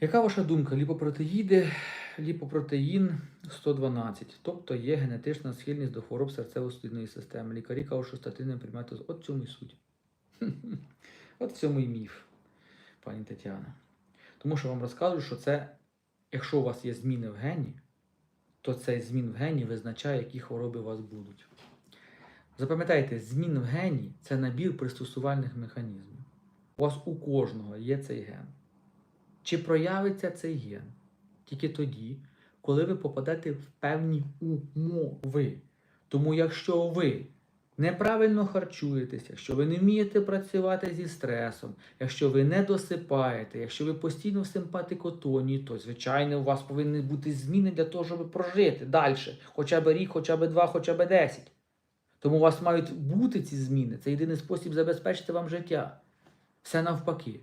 Яка ваша думка? Ліпопротеїди, ліпопротеїн 112, тобто є генетична схильність до хвороб серцево-судинної системи. Лікарі кажуть, що статини приймати. От в цьому і суть. От в цьому і міф, пані Тетяна. Тому що вам розказую, що це, якщо у вас є зміни в гені, то цей змін в гені визначає, які хвороби у вас будуть. Запам'ятайте, змін в гені це набір пристосувальних механізмів. У вас у кожного є цей ген. Чи проявиться цей ген тільки тоді, коли ви попадете в певні умови. Тому якщо ви неправильно харчуєтесь, якщо ви не вмієте працювати зі стресом, якщо ви не досипаєте, якщо ви постійно в симпатикотонії, то звичайно у вас повинні бути зміни для того, щоб прожити далі, хоча б рік, хоча б два, хоча б десять. Тому у вас мають бути ці зміни. Це єдиний спосіб забезпечити вам життя. Все навпаки.